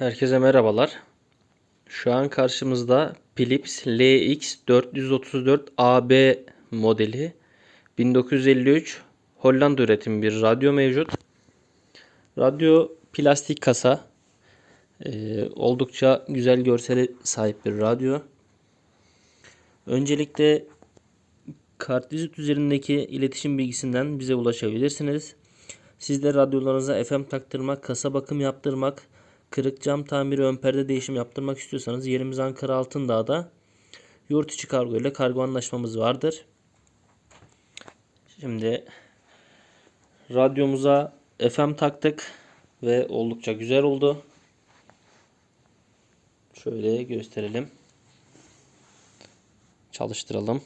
Herkese merhabalar. Şu an karşımızda Philips LX434AB modeli 1953 Hollanda üretimi bir radyo mevcut. Radyo plastik kasa. Ee, oldukça güzel görseli sahip bir radyo. Öncelikle kartvizit üzerindeki iletişim bilgisinden bize ulaşabilirsiniz. Siz de radyolarınıza FM taktırmak, kasa bakım yaptırmak, kırık cam tamiri, ön perde değişim yaptırmak istiyorsanız yerimiz Ankara Altındağ'da. Yurt içi kargo ile kargo anlaşmamız vardır. Şimdi radyomuza FM taktık ve oldukça güzel oldu. Şöyle gösterelim. Çalıştıralım.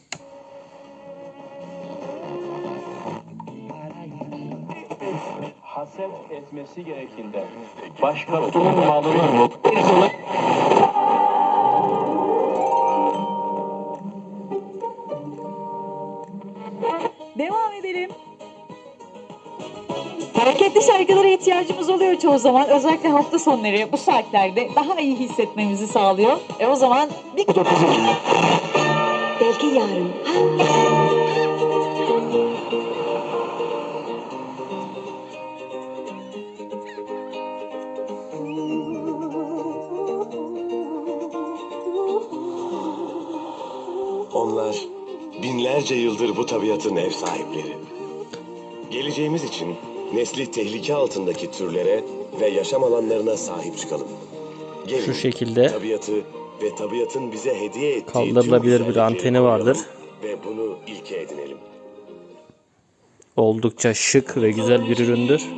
Haset etmesi gerekinde başkasının malını bir kılık Devam edelim. Hareketli şarkılara ihtiyacımız oluyor çoğu zaman. Özellikle hafta sonları bu saatlerde daha iyi hissetmemizi sağlıyor. E o zaman bir... Belki yarın. Onlar binlerce yıldır bu tabiatın ev sahipleri. Geleceğimiz için nesli tehlike altındaki türlere ve yaşam alanlarına sahip çıkalım. Gelin, Şu şekilde tabiatı ve tabiatın bize hediye ettiği Kaldırılabilir bir anteni vardır. Ve bunu ilke edinelim. oldukça şık ve güzel bir üründür.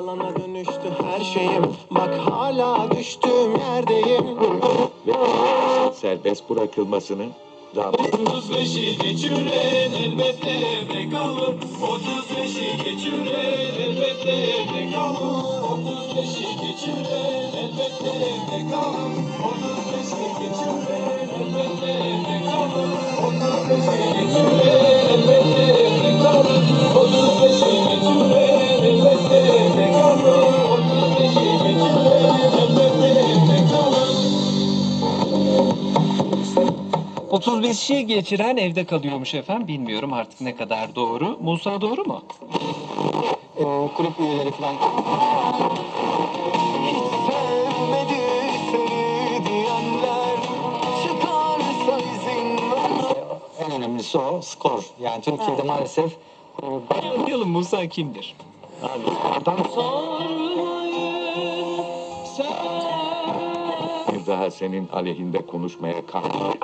Yalana dönüştü her şeyim Bak hala düştüğüm yerdeyim serbest bırakılmasını daha 35'i geçiren elbette evde kalır. 35'i geçiren elbette evde kalır. 35'i geçiren elbette evde kalır. 35'i geçiren elbette evde kalır. 35'i geçiren 35'i geçiren evde kalıyormuş efendim. Bilmiyorum artık ne kadar doğru. Musa doğru mu? ee, Kulüp üyeleri falan En önemlisi o skor. Yani Türkiye'de maalesef e, Bakalım Musa kimdir? bir daha senin aleyhinde konuşmaya kalkma.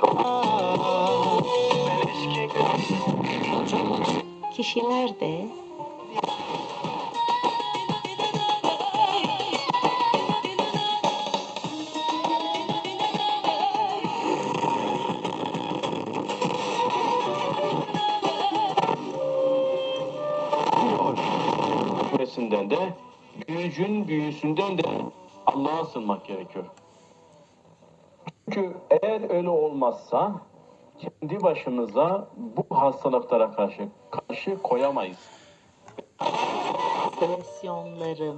kişiler de büyümesinden de büyücün büyüsünden de Allah'a sığınmak gerekiyor. Çünkü eğer öyle olmazsa kendi başımıza bu hastalıklara karşı karşı koyamayız. seleksiyonların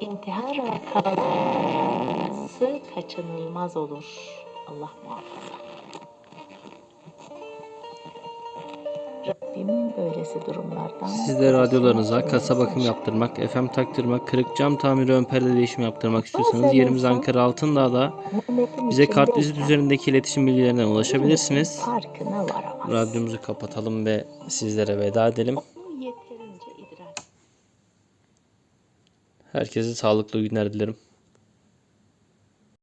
intihar vakası kaçınılmaz olur. Allah muhafaza. Rabbim böylesi durumlardan Siz de radyolarınıza kasa bakım yaptırmak, FM taktırmak, kırık cam tamiri, ön perde değişimi yaptırmak istiyorsanız yerimiz Ankara Altındağ'da. Bize kartvizit üzerindeki iletişim bilgilerinden ulaşabilirsiniz. Radyomuzu kapatalım ve sizlere veda edelim. Herkese sağlıklı günler dilerim.